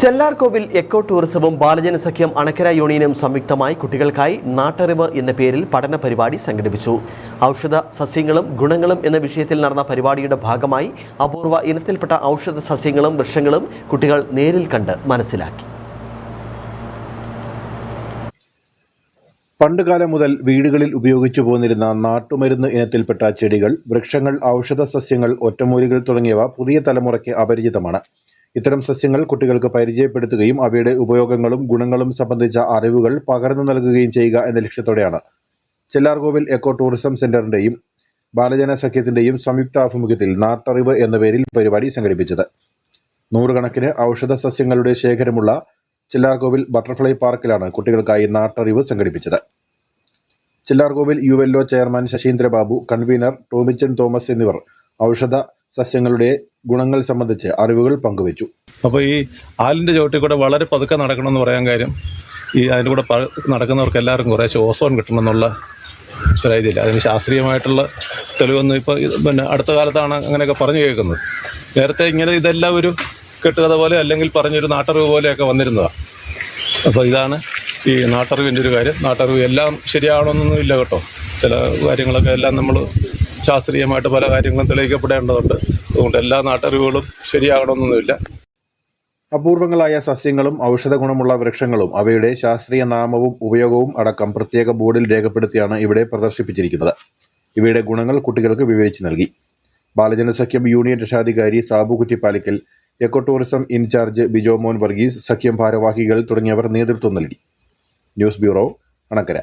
Chellarkovil eco ടൂറിസവും ബാലജന സഖ്യം അണക്കര യൂണിയനും സംയുക്തമായി കുട്ടികൾക്കായി നാട്ടറിവ് എന്ന പേരിൽ പഠന പരിപാടി സംഘടിപ്പിച്ചു. ഔഷധ സസ്യങ്ങളും ഗുണങ്ങളും എന്ന വിഷയത്തിൽ നടന്ന പരിപാടിയുടെ ഭാഗമായി അപൂർവ ഇനത്തിൽപ്പെട്ട ഔഷധ സസ്യങ്ങളും വൃക്ഷങ്ങളും കുട്ടികൾ നേരിൽ കണ്ട് മനസ്സിലാക്കി. പണ്ടുകാലം മുതൽ വീടുകളിൽ ഉപയോഗിച്ചു പോന്നിരുന്ന നാട്ടുമരുന്ന് ഇനത്തിൽപ്പെട്ട ചെടികൾ വൃക്ഷങ്ങൾ ഔഷധ സസ്യങ്ങൾ ഒറ്റമൂലികൾ തുടങ്ങിയവ പുതിയ തലമുറയ്ക്ക് അപരിചിതമാണ്. ഇത്തരം സസ്യങ്ങൾ കുട്ടികൾക്ക് പരിചയപ്പെടുത്തുകയും അവയുടെ ഉപയോഗങ്ങളും ഗുണങ്ങളും സംബന്ധിച്ച അറിവുകൾ പകർന്നു നൽകുകയും ചെയ്യുക എന്ന ലക്ഷ്യത്തോടെയാണ്. ചെല്ലാർകോവിൽ എക്കോ ടൂറിസം സെന്ററിന്റെയും ബാലജന സഖ്യത്തിന്റെയും സംയുക്ത സംയുക്താഭിമുഖ്യത്തിൽ നാട്ടറിവ് എന്ന പേരിൽ പരിപാടി സംഘടിപ്പിച്ചത്. നൂറുകണക്കിന് ഔഷധ സസ്യങ്ങളുടെ ശേഖരമുള്ള ചില്ലാർകോവിൽ ബട്ടർഫ്ലൈ പാർക്കിലാണ് കുട്ടികൾക്കായി നാട്ടറിവ് സംഘടിപ്പിച്ചത്. Chellarkovil U L O chairman Sasheendrababu convener Tomichan Thomas എന്നിവർ ഔഷധ സസ്യങ്ങളുടെ ഗുണങ്ങൾ സംബന്ധിച്ച് അറിവുകൾ പങ്കുവച്ചു. അപ്പോൾ ഈ ആലിന്റെ ചുവട്ടിൽ കൂടെ വളരെ പതുക്കെ നടക്കണം എന്ന് പറയാൻ കാര്യം ഈ അതിന്റെ കൂടെ നടക്കുന്നവർക്ക് എല്ലാവർക്കും കുറേശ്ശെ ഓസോൺ കിട്ടണം എന്നുള്ള ഒരു ഇതില്ല അതിന് ശാസ്ത്രീയമായിട്ടുള്ള തെളിവൊന്നും ഇപ്പോൾ പിന്നെ അടുത്ത കാലത്താണ് അങ്ങനെയൊക്കെ പറഞ്ഞു കേൾക്കുന്നത്. നേരത്തെ ഇങ്ങനെ ഇതെല്ലാം ഒരു കെട്ടുകഥ പോലെ അല്ലെങ്കിൽ പറഞ്ഞൊരു നാട്ടറിവ് പോലെയൊക്കെ വന്നിരുന്നതാണ് അപ്പോൾ ഇതാണ് ഈ നാട്ടറിവിന്റെ ഒരു കാര്യം. നാട്ടറിവ് എല്ലാം ശരിയാവണമെന്നൊന്നും ഇല്ല കേട്ടോ. ചില കാര്യങ്ങളൊക്കെ എല്ലാം നമ്മൾ ശാസ്ത്രീയമായിട്ട് പല കാര്യങ്ങളും തെളിയിക്കപ്പെടേണ്ടതുണ്ട്. അതുകൊണ്ട് എല്ലാ നാട്ടറിവുകളും ശരിയാകണമെന്നൊന്നുമില്ല. അപൂർവങ്ങളായ സസ്യങ്ങളും ഔഷധ ഗുണമുള്ള വൃക്ഷങ്ങളും അവയുടെ ശാസ്ത്രീയ നാമവും ഉപയോഗവും അടക്കം പ്രത്യേക ബോർഡിൽ രേഖപ്പെടുത്തിയാണ് ഇവിടെ പ്രദർശിപ്പിച്ചിരിക്കുന്നത്. ഇവയുടെ ഗുണങ്ങൾ കുട്ടികൾക്ക് വിവരിച്ചു നൽകി. ബാലജനസഖ്യം യൂണിയൻ രക്ഷാധികാരി Sabu Kuttipalickal eco tourism in-charge Bijo Mon Varghese സഖ്യം ഭാരവാഹികൾ തുടങ്ങിയവർ നേതൃത്വം നൽകി. News bureau Anakkara.